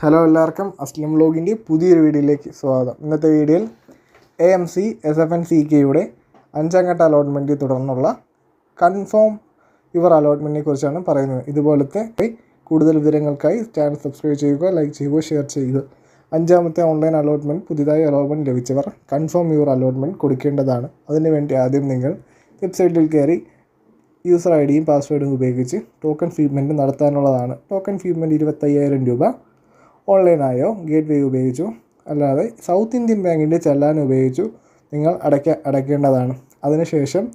Hello എല്ലാവർക്കും അസ്ലം വ്ലോഗിന്റെ പുതിയൊരു വീഡിയോയിലേക്ക് സ്വാഗതം. ഇന്നത്തെ വീഡിയോയിൽ A M C S F N C കെയുടെ അഞ്ചാം ഘട്ട അലോട്ട്മെന്റിൽ തുടർന്നുള്ള കൺഫേം യുവർ അലോട്ട്മെന്റിനെ കുറിച്ചാണ് പറയുന്നത്. ഇതുപോലത്തെ കൂടുതൽ വിവരങ്ങൾക്കായി ചാനൽ സബ്സ്ക്രൈബ് ചെയ്യുക ലൈക്ക് ചെയ്യുക ഷെയർ ചെയ്യുക. അഞ്ചാമത്തെ ഓൺലൈൻ അലോട്ട്മെന്റ് പുതിയതായി അലോട്ട്മെന്റ് ലഭിച്ചവർ കൺഫേം യുവർ അലോട്ട്മെന്റ് കൊടുക്കേണ്ടതാണ്. അതിനുവേണ്ടി ആദ്യം നിങ്ങൾ വെബ്സൈറ്റിൽ കയറി യൂസർ ഐ ഡിയും പാസ്വേഡും ഉപയോഗിച്ച് ടോക്കൺ ഫീഡ്മെന്റ് നടത്താനുള്ളതാണ്. ടോക്കൺ ഫീഡ്മെന്റ് ഇരുപത്തയ്യായിരം രൂപ ഓൺലൈനായോ? ഗേറ്റ് വേ ഉപയോഗിച്ചോ. അല്ലാതെ സൗത്ത് ഇന്ത്യൻ ബാങ്കിന്റെ ചെല്ലാൻ ഉപയോഗിച്ചു നിങ്ങൾ അടയ്ക്ക അടയ്ക്കേണ്ടതാണ്. അതിനുശേഷം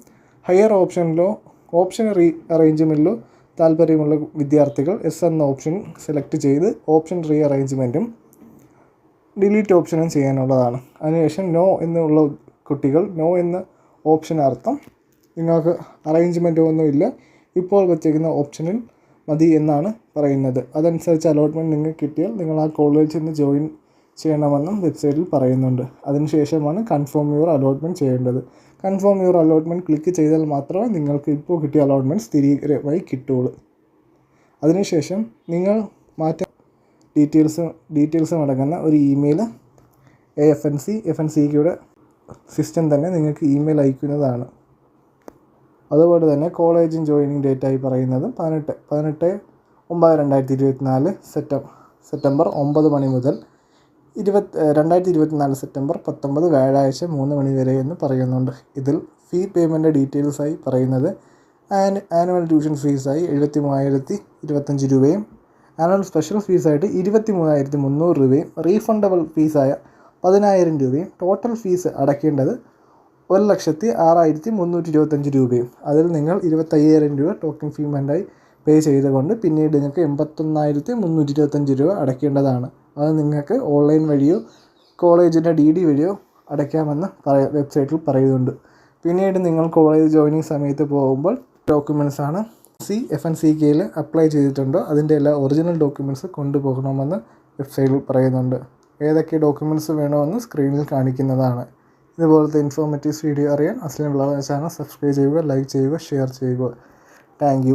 ഹയർ ഓപ്ഷനിലോ ഓപ്ഷൻ റീ അറേഞ്ച്മെന്റിലോ താല്പര്യമുള്ള വിദ്യാർത്ഥികൾ എസ് എന്ന ഓപ്ഷൻ സെലക്ട് ചെയ്ത് ഓപ്ഷൻ റീ അറേഞ്ച്മെന്റും ഡിലീറ്റ് ഓപ്ഷനും ചെയ്യാനുള്ളതാണ്. അതിനുശേഷം നോ എന്നുള്ള കുട്ടികൾ നോ എന്ന ഓപ്ഷൻ അർത്ഥം നിങ്ങൾക്ക് അറേഞ്ച്മെന്റോ ഒന്നുമില്ല. ഇപ്പോൾ വച്ചേക്കുന്ന ഓപ്ഷനിൽ മതി എന്നാണ് പറയുന്നത്. അതനുസരിച്ച് അലോട്ട്മെന്റ് നിങ്ങൾക്ക് കിട്ടിയാൽ നിങ്ങൾ ആ കോളേജിൽ ചെന്ന് ജോയിൻ ചെയ്യണമെന്നും വെബ്സൈറ്റിൽ പറയുന്നുണ്ട്. അതിനുശേഷമാണ് കൺഫേം യുവർ അലോട്ട്മെന്റ് ചെയ്യേണ്ടത്. കൺഫേം യുവർ അലോട്ട്മെന്റ് ക്ലിക്ക് ചെയ്താൽ മാത്രമേ നിങ്ങൾക്ക് ഇപ്പോൾ കിട്ടിയ അലോട്ട്മെന്റ് സ്ഥിരീകരമായി കിട്ടുള്ളൂ അതിനുശേഷം നിങ്ങൾ മാറ്റ ഡീറ്റെയിൽസ് ഡീറ്റെയിൽസും അടങ്ങുന്ന ഒരു email A F N C F N സിയുടെ സിസ്റ്റം തന്നെ നിങ്ങൾക്ക് ഇമെയിൽ അയക്കുന്നതാണ്. അതുപോലെ തന്നെ കോളേജും ജോയിനിങ് ഡേറ്റായി പറയുന്നത് പതിനെട്ട് പതിനെട്ട് ഒമ്പത് രണ്ടായിരത്തി ഇരുപത്തിനാല് സെപ്റ്റംബർ സെപ്റ്റംബർ ഒമ്പത് മണി മുതൽ ഇരുപത്തി രണ്ടായിരത്തി ഇരുപത്തിനാല് സെപ്റ്റംബർ പത്തൊമ്പത് വ്യാഴാഴ്ച മൂന്ന് മണി വരെ എന്ന് പറയുന്നുണ്ട്. ഇതിൽ ഫീ പേയ്മെന്റ് ഡീറ്റെയിൽസായി പറയുന്നത് ആൻ ആനുവൽ ട്യൂഷൻ ഫീസായി എഴുപത്തി മൂവായിരത്തി ഇരുപത്തഞ്ച് രൂപയും ആനുവൽ സ്പെഷ്യൽ ഫീസായിട്ട് ഇരുപത്തി മൂവായിരത്തി മുന്നൂറ് രൂപയും റീഫണ്ടബിൾ ഫീസായ പതിനായിരം രൂപയും ടോട്ടൽ ഫീസ് അടയ്ക്കേണ്ടത് ഒരു ലക്ഷത്തി ആറായിരത്തി മുന്നൂറ്റി ഇരുപത്തഞ്ച് രൂപയും. അതിൽ നിങ്ങൾ ഇരുപത്തയ്യായിരം രൂപ ടോക്കൺ പേയ്മെന്റായി പേ ചെയ്തുകൊണ്ട് പിന്നീട് നിങ്ങൾക്ക് എൺപത്തൊന്നായിരത്തി മുന്നൂറ്റി ഇരുപത്തഞ്ച് രൂപ അടയ്ക്കേണ്ടതാണ്. അത് നിങ്ങൾക്ക് ഓൺലൈൻ വഴിയോ കോളേജിന്റെ ഡി ഡി വഴിയോ അടയ്ക്കാമെന്ന് പറയ വെബ്സൈറ്റിൽ പറയുന്നുണ്ട്. പിന്നീട് നിങ്ങൾ കോളേജ് ജോയിനിങ് സമയത്ത് പോകുമ്പോൾ ഡോക്യുമെൻസാണ് സി എഫ് എൻ സി കെയിൽ അപ്ലൈ ചെയ്തിട്ടുണ്ടോ അതിന്റെ എല്ലാ ഒറിജിനൽ ഡോക്യുമെന്റ്സ് കൊണ്ടുപോകണമെന്ന് വെബ്സൈറ്റിൽ പറയുന്നുണ്ട്. ഏതൊക്കെ ഡോക്യുമെന്റ്സ് വേണമെന്ന് സ്ക്രീനിൽ കാണിക്കുന്നതാണ്. ഇതുപോലത്തെ ഇൻഫോർമേറ്റീവ്സ് വീഡിയോ അറിയാൻ അസ്ലിം ബ്ലോഗ് ചാനൽ സബ്സ്ക്രൈബ് ചെയ്യുക ലൈക്ക് ചെയ്യുക ഷെയർ ചെയ്യുക. താങ്ക്